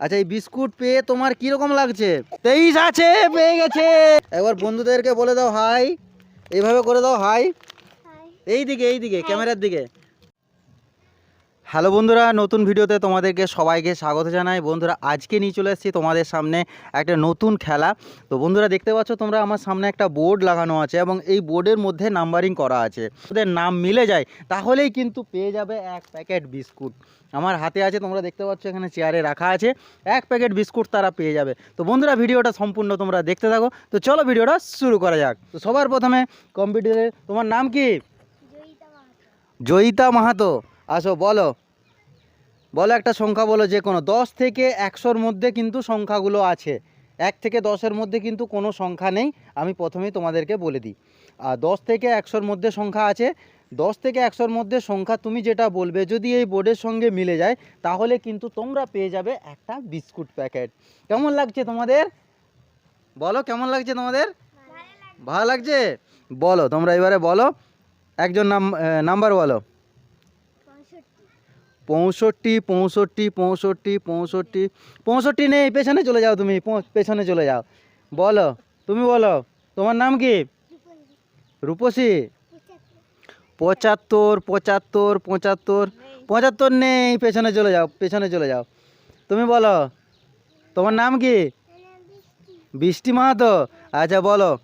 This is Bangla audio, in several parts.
আচ্ছা এই বিস্কুট পেয়ে তোমার কীরকম লাগছে? তেইশ আছে পেয়ে গেছে। একবার বন্ধুদেরকে বলে দাও হাই। এইভাবে করে দাও হাই। এই দিকে এই দিকে ক্যামেরার দিকে। হ্যালো বন্ধুরা নতুন ভিডিওতে তোমাদেরকে সবাইকে স্বাগত জানাই। বন্ধুরা আজকে নিয়ে চলে এসেছি তোমাদের সামনে একটা নতুন খেলা। তো বন্ধুরা দেখতে পাচ্ছ তোমরা আমার সামনে একটা বোর্ড লাগানো আছে এবং এই বোর্ডের মধ্যে নাম্বারিং করা আছে। ওদের নাম মিলে যায় তাহলেই কিন্তু পেয়ে যাবে এক প্যাকেট বিস্কুট। আমার হাতে আছে তোমরা দেখতে পাচ্ছ এখানে চেয়ারে রাখা আছে। এক প্যাকেট বিস্কুট তারা পেয়ে যাবে। তো বন্ধুরা ভিডিওটা সম্পূর্ণ তোমরা দেখতে থাকো। তো চলো ভিডিওটা শুরু করা যাক। তো সবার প্রথমে কম্পিউটারে তোমার নাম কি? জয়িতা মাহাতো। আসো বলো। বলো একটা সংখ্যা বলো যে কোনো। দশ থেকে একশোর মধ্যে কিন্তু সংখ্যাগুলো আছে। এক থেকে দশের মধ্যে কিন্তু কোনো সংখ্যা নেই। আমি প্রথমেই তোমাদেরকে বলে দিই। আর দশ থেকে একশোর মধ্যে সংখ্যা আছে। দশ থেকে একশোর মধ্যে সংখ্যা তুমি যেটা বলবে, যদি এই বোর্ডের সঙ্গে মিলে যায়, তাহলে কিন্তু তোমরা পেয়ে যাবে একটা বিস্কুট প্যাকেট। কেমন লাগছে তোমাদের? বলো, কেমন লাগছে তোমাদের? ভালো লাগছে? বলো, তোমরা এবারে বলো। একজন নাম নাম্বার বলো। পঁয়ষট্টি পঁয়ষট্টি পঁয়ষট্টি পঁয়ষট্টি। পঁয়ষট্টি নেই, পেছনে চলে যাও তুমি পেছনে চলে যাও। বলো, তুমি বলো, তোমার নাম কি? রূপসী। পঁচাত্তর পঁচাত্তর পঁচাত্তর। পঁচাত্তর নেই, পেছনে চলে যাও, পেছনে চলে যাও। তুমি বলো, তোমার নাম কি? বৃষ্টি মাহাতো। আচ্ছা বলো।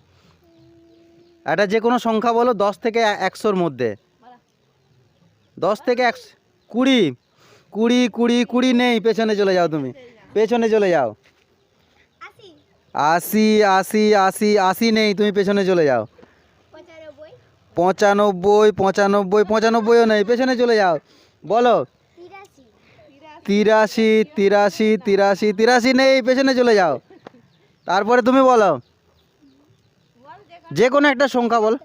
একটা যে কোনো সংখ্যা বলো, দশ থেকে একশোর মধ্যে। দশ থেকে একশো কুড়ি কুড়ি কুড়ি কুড়ি নেই পেছনে চলে যাও তুমি। পেছনে চলে যাও। আশি। আশি আশি আশি নেই তুমি পেছনে চলে যাও। পঁচানব্বই। পঁচানব্বই পঁচানব্বইও নেই পেছনে চলে যাও। বলো। তিরাশি তিরাশি তিরাশি তিরাশি নেই পেছনে চলে যাও। তারপরে তুমি বলো। যে কোনো একটা সংখ্যা বল।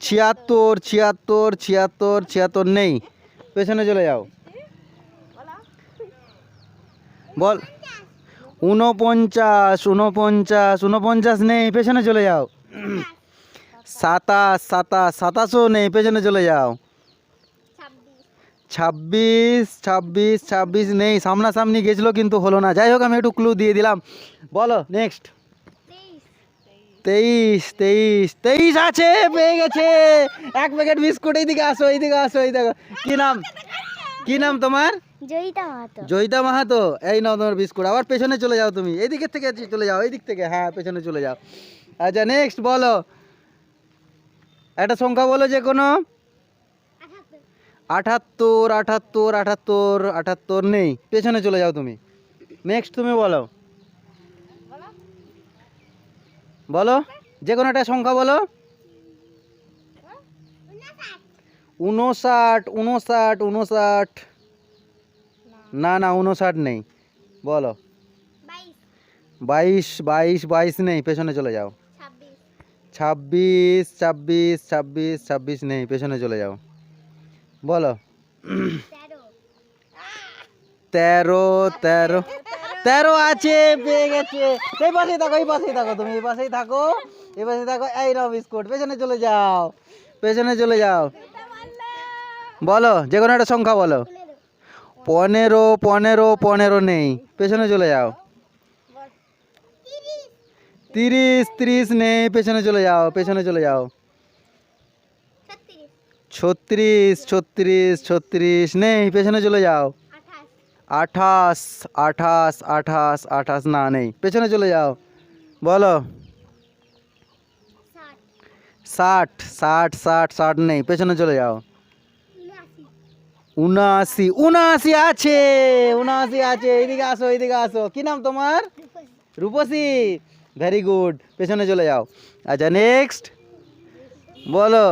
ছিয়াত্তর ছিয়াত্তর ছিয়াত্তর ছিয়াত্তর নেই। পেছনে চলে যাও। বল। উনপঞ্চাশ উনপঞ্চাশ উনপঞ্চাশ নেই, পেছনে চলে যাও। সাতাশ সাতাশ, সাতাশও নেই, পেছনে চলে যাও। ছাব্বিশ ছাব্বিশ ছাব্বিশ নেই, সামনাসামনি গেছিল কিন্তু হলো না। যাই হোক, আমি একটু ক্লু দিয়ে দিলাম। বলো নেক্সট তেইশ তেইশ তেইশ আছে পেয়ে গেছে। এক প্যাকেট বিস্কুট এইদিকে আসো এইদিকে আসো এই দেখো। কি নাম? কি নাম তোমার? জয়িতা মাহাতো। জয়িতা মাহাতো। এই নাও তোমার বিস্কুট। আবার পেছনে চলে যাও তুমি। এই দিকের থেকে চলে যাও এই দিক থেকে। হ্যাঁ পেছনে চলে যাও। আচ্ছা নেক্সট বলো। একটা সংখ্যা বলো যে কোনো। আটাত্তর আটাত্তর আটাত্তর আটাত্তর নেই। পেছনে চলে যাও তুমি। নেক্সট তুমি বলো। বলো যে কোনো একটা সংখ্যা বলো। উনষাট উনষাট উনষাট না না উনষাট নেই। বলো। বাইশ বাইশ বাইশ নেই পেছনে চলে যাও। ছাব্বিশ ছাব্বিশ ছাব্বিশ ছাব্বিশ নেই পেছনে চলে যাও। বলো। তেরো তেরো। তেরো আছে পেয়ে গেছে। এই পাশেই থাকো এই পাশেই থাকো তুমি এই পাশেই থাকো এই পাশেই থাকো। এই নাও বিস্কুট পেছনে চলে যাও পেছনে চলে যাও। বলো যে কোনো একটা সংখ্যা বলো। পনেরো পনেরো পনেরো নেই পেছনে চলে যাও। তিরিশ তিরিশ নেই পেছনে চলে যাও পেছনে চলে যাও। ছত্রিশ। ছত্রিশ ছত্রিশ নেই পেছনে চলে যাও। আঠাশ আঠাশ আঠাশ আঠাশ। না, নেই। পেছনে চলে যাও। বলো। ষাট ষাট ষাট ষাট নেই। পেছনে চলে যাও। উনআশি উনআশি আছে উনআশি আছে। এইদিকে আসো এইদিকে আসো। কি নাম তোমার? রূপসী। ভেরি গুড পেছনে চলে যাও। আচ্ছা নেক্সট বলো।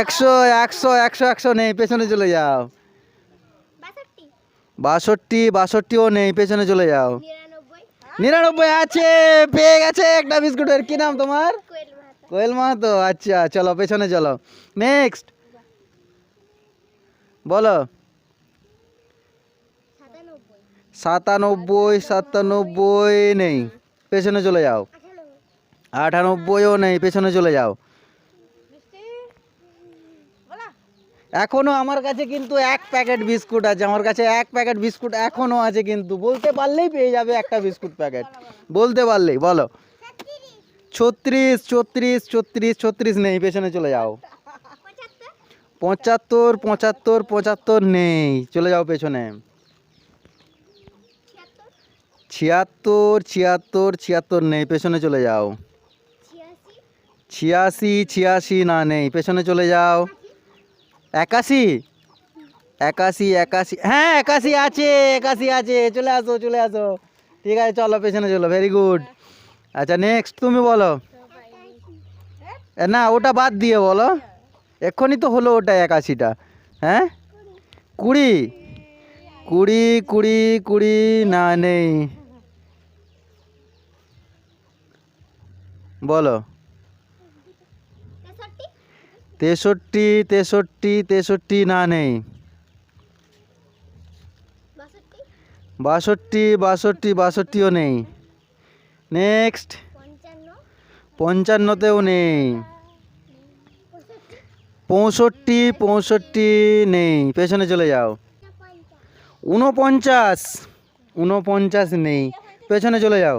একশো একশো একশো একশো নেই। পেছনে চলে যাও। বাষট্টি বাষট্টিও নেই পেছনে চলে যাও। নিরানব্বই আছে পেয়ে গেছে একটা বিস্কুটের। কি নাম তোমার? কোয়েল মাহাতো। আচ্ছা চলো পেছনে চলো। নেক্সট বলো। সাতানব্বই। সাতানব্বই নেই পেছনে চলে যাও। আটানব্বইও নেই পেছনে চলে যাও। এখনও আমার কাছে কিন্তু এক প্যাকেট বিস্কুট আছে, আমার কাছে এক প্যাকেট বিস্কুট এখনও আছে কিন্তু, বলতে পারলেই পেয়ে যাবে একটা বিস্কুট প্যাকেট। বলতে পারলেই, বলো। ছত্রিশ ছত্রিশ ছত্রিশ ছত্রিশ নেই, পেছনে চলে যাও। পঁচাত্তর পঁচাত্তর পঁচাত্তর নেই, চলে যাও পেছনে। ছিয়াত্তর ছিয়াত্তর ছিয়াত্তর নেই, পেছনে চলে যাও। ছিয়াশি ছিয়াশি না নেই, পেছনে চলে যাও। একাশি? একাশি একাশি। হ্যাঁ একাশি আছে একাশি আছে। চলে আসো চলে আসো। ঠিক আছে, চলো, পেছনে চলো। ভেরি গুড আচ্ছা নেক্সট তুমি বলো। না, ওটা বাদ দিয়ে বলো। এক্ষুনি তো হলো ওটা একাশিটা। হ্যাঁ? কুড়ি। কুড়ি কুড়ি কুড়ি, না, নেই। বলো। তেষট্টি তেষট্টি তেষট্টি না নেই। বাষট্টি? বাষট্টি বাষট্টিও নেই। নেক্সট পঞ্চান্নতেও নেই। পঁয়ষট্টি? পঁয়ষট্টি নেই। পেছনে চলে যাও। উনপঞ্চাশ। ঊনপঞ্চাশ নেই। পেছনে চলে যাও।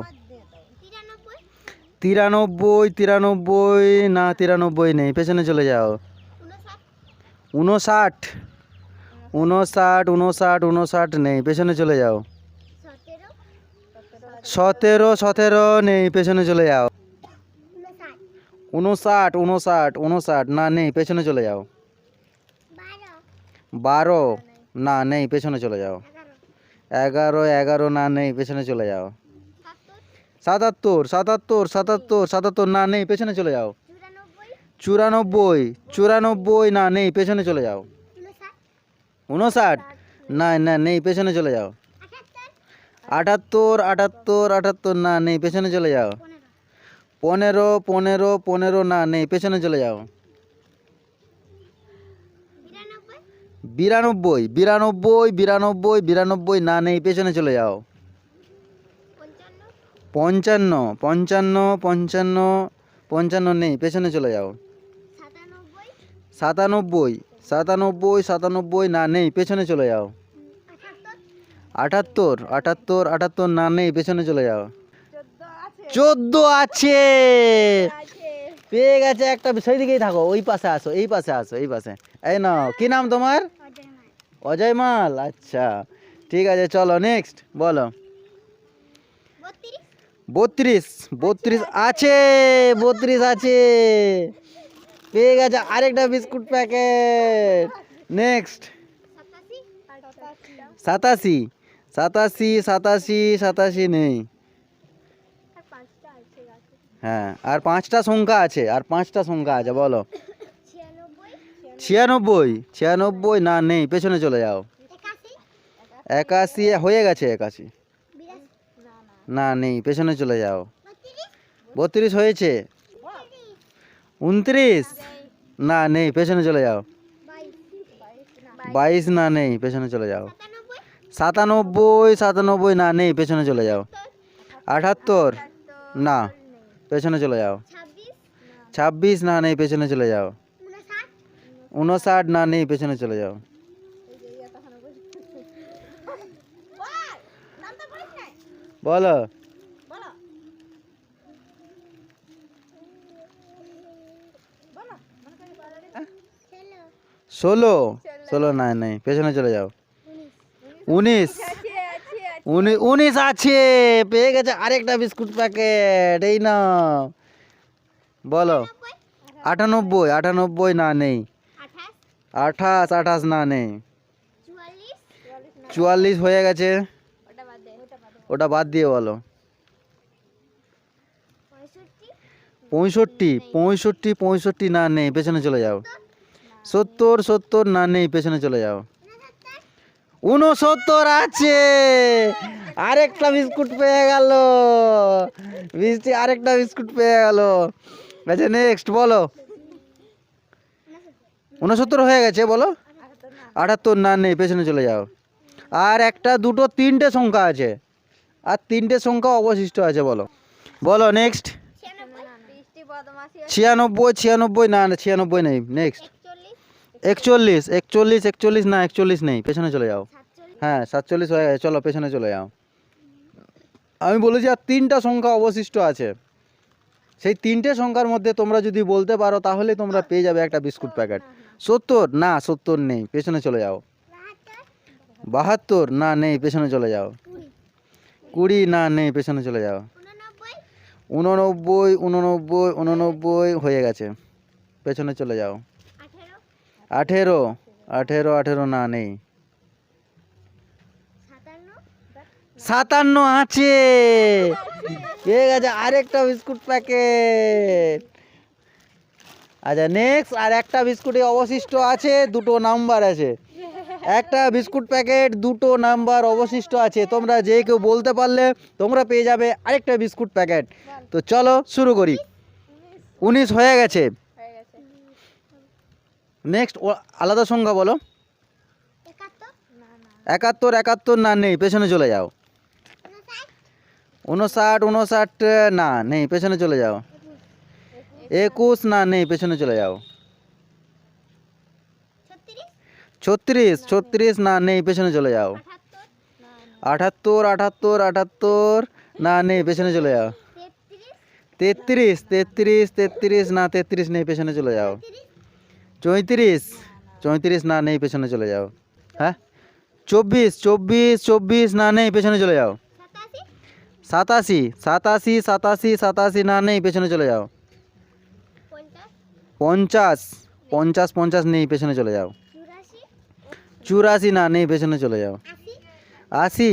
তিরানব্বই তিরানব্বই, না, তিরানব্বই নেই, পেছনে চলে যাও। উনষাট উনষাট উনষাট উনষাট নেই, পেছনে চলে যাও। সতেরো সতেরো নেই, পেছনে চলে যাও। উনষাট উনষাট উনষাট না, নেই, পেছনে চলে যাও। বারো, না, নেই, পেছনে চলে যাও। এগারো এগারো, না, নেই, পেছনে চলে যাও। সাতাত্তর সাতাত্তর সাতাত্তর সাতাত্তর, না, নেই, পেছনে চলে যাও। চুরানব্বই চুরানব্বই, না, নেই, পেছনে চলে যাও। উনষাট না না, নেই, পেছনে চলে যাও। আটাত্তর আটাত্তর আটাত্তর, না, নেই, পেছনে চলে যাও। পনেরো পনেরো পনেরো, না, নেই, পেছনে চলে যাও। বিরানব্বই বিরানব্বই বিরানব্বই বিরানব্বই, না, নেই, পেছনে চলে যাও। পঞ্চান্ন পঞ্চান্ন পঞ্চান্ন পঞ্চান্ন নেই, পেছনে চলে যাও। সাতানব্বই সাতানব্বই সাতানব্বই, না নেই, পেছনে চলে যাও। আটাত্তর আটাত্তর আটাত্তর, না নেই, পেছনে চলে যাও। চোদ্দ আছে। পেয়ে গেছে একটা, সেই দিকেই থাকো, ওই পাশে আসো, এই পাশে আসো, এই পাশে। এই নাও, কি নাম তোমার? অজয় মাল। আচ্ছা ঠিক আছে, চলো নেক্সট বলো। বত্রিশ বত্রিশ আছে বত্রিশ আছে। পেয়ে গেছে আরেকটা বিস্কুট প্যাকেট। নেক্সট সাতাশি? সাতাশি সাতাশি সাতাশি নেই। হ্যাঁ আর পাঁচটা সংখ্যা আছে আর পাঁচটা সংখ্যা আছে বলো। ছিয়ানব্বই? ছিয়ানব্বই না নেই পেছনে চলে যাও। একাশি হয়ে গেছে একাশি। না নেই পেছনে চলে যাও। বত্রিশ হয়েছে। উনত্রিশ? না নেই পেছনে চলে যাও। বাইশ না নেই পেছনে চলে যাও। সাতানব্বই সাতানব্বই না নেই পেছনে চলে যাও। আটাত্তর? না পেছনে চলে যাও। ছাব্বিশ? না নেই পেছনে চলে যাও। উনষাট? না নেই পেছনে চলে যাও। বলো। ষোলো। ষোলো? নাই নেই পেছনে চলে যাও। উনিশ। উনি উনিশ আছে পেয়ে গেছে আরেকটা বিস্কুট প্যাকেট এই না বলো। আটানব্বই। আটানব্বই না নেই। আঠাশ। আঠাশ না নেই। চুয়াল্লিশ হয়ে গেছে। ওটা বাদ দিয়ে বলো। পঁয়ষট্টি? পঁয়ষট্টি পঁয়ষট্টি না নেই পেছনে চলে যাও। সত্তর সত্তর না নেই পেছনে চলে যাও। উনসত্তর আছে! আরেকটা বিস্কুট পেয়ে গেল। বৃষ্টি আরেকটা বিস্কুট পেয়ে গেল। আচ্ছা নেক্সট বলো। উনসত্তর হয়ে গেছে বলো। আটাত্তর না নেই পেছনে চলে যাও। আর একটা দুটো তিনটে সংখ্যা আছে। আর তিনটে সংখ্যা অবশিষ্ট আছে বলো। বলো নেক্সট ছিয়ানব্বই। ছিয়ানব্বই না না ছিয়ানব্বই নেই নেক্সট একচল্লিশ একচল্লিশ একচল্লিশ না একচল্লিশ নেই পেছনে চলে যাও। হ্যাঁ সাতচল্লিশ হয়ে গেছে চলো পেছনে চলে যাও। আমি বলেছি আর তিনটা সংখ্যা অবশিষ্ট আছে। সেই তিনটে সংখ্যার মধ্যে তোমরা যদি বলতে পারো তাহলে তোমরা পেয়ে যাবে একটা বিস্কুট প্যাকেট। সত্তর? না সত্তর নেই পেছনে চলে যাও। বাহাত্তর? বাহাত্তর না নেই পেছনে চলে যাও। কুড়ি, না, নেই, পেছনে চলে যাও। উননব্বই উননব্বই উননব্বই, হয়ে গেছে। পেছনে চলে যাও। আঠেরো আঠেরো আঠেরো, না, নেই। সাতান্ন আছে। ঠিক আছে আরেকটা বিস্কুট প্যাকেট। আচ্ছা নেক্সট আর একটা বিস্কুটে অবশিষ্ট আছে, দুটো নাম্বার আছে। একটা বিস্কুট প্যাকেট দুটো নাম্বার অবশিষ্ট আছে। তোমরা যে কেউ বলতে পারলে তোমরা পেয়ে যাবে আরেকটা বিস্কুট প্যাকেট। তো চলো শুরু করি। উনিশ হয়ে গেছে। নেক্সট আলাদা সংখ্যা বলো। একাত্তর একাত্তর, না, নেই, পেছনে চলে যাও। উনষাট উনষাট, না, নেই, পেছনে চলে যাও। একুশ, না, নেই, পেছনে চলে যাও। ছত্রিশ ছত্রিশ, না, নেই, পেছনে চলে যাও। আটাত্তর আটাত্তর আটাত্তর না, নেই, পেছনে চলে যাও। তেত্রিশ তেত্রিশ তেত্রিশ, না, তেত্রিশ, নেই, পেছনে চলে যাও। তিরিশ চৌত্রিশ চৌত্রিশ, না, নেই, পেছনে চলে যাও। হ্যাঁ? চব্বিশ চব্বিশ চব্বিশ, না, নেই, পেছনে চলে যাও। সাতাশি সাতাশি সাতাশি সাতাশি, না, নেই, পেছনে চলে যাও। পঞ্চাশ পঞ্চাশ পঞ্চাশ, নেই, পেছনে চলে যাও। চুরাশি না নেই পেছনে চলে যাও। আশি?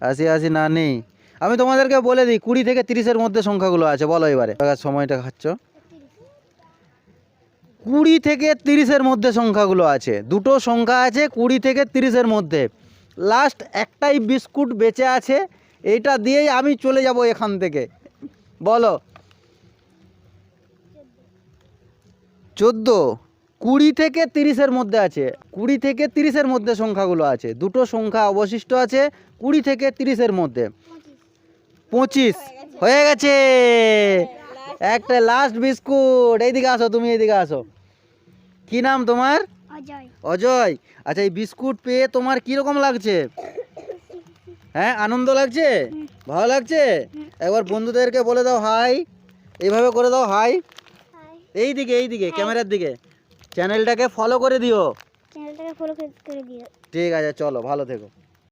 আশি? আশি না নেই। আমি তোমাদেরকে বলে দিই কুড়ি থেকে তিরিশের মধ্যে সংখ্যাগুলো আছে বলো এবারে। এবার সময়টা খাচ্ছ। কুড়ি থেকে তিরিশের মধ্যে সংখ্যাগুলো আছে। দুটো সংখ্যা আছে কুড়ি থেকে তিরিশের মধ্যে। লাস্ট একটাই বিস্কুট বেঁচে আছে এইটা দিয়েই আমি চলে যাব এখান থেকে। বলো। চোদ্দ। কুড়ি থেকে তিরিশের মধ্যে আছে কুড়ি থেকে তিরিশের মধ্যে সংখ্যাগুলো আছে দুটো সংখ্যা অবশিষ্ট আছে কুড়ি থেকে তিরিশের মধ্যে। পঁচিশ হয়ে গেছে। একটা লাস্ট বিস্কুট এইদিকে আসো তুমি এইদিকে আসো। কি নাম তোমার? অজয়। আচ্ছা এই বিস্কুট পেয়ে তোমার কি রকম লাগছে? হ্যাঁ আনন্দ লাগছে? ভালো লাগছে? একবার বন্ধুদেরকে বলে দাও হাই এইভাবে করে দাও হাই হাই এই দিকে এই দিকে ক্যামেরার দিকে। চ্যানেলটাকে ফলো করে দিও। চ্যানেলটাকে ফলো করে দিও। ঠিক আছে চলো ভালো থেকো।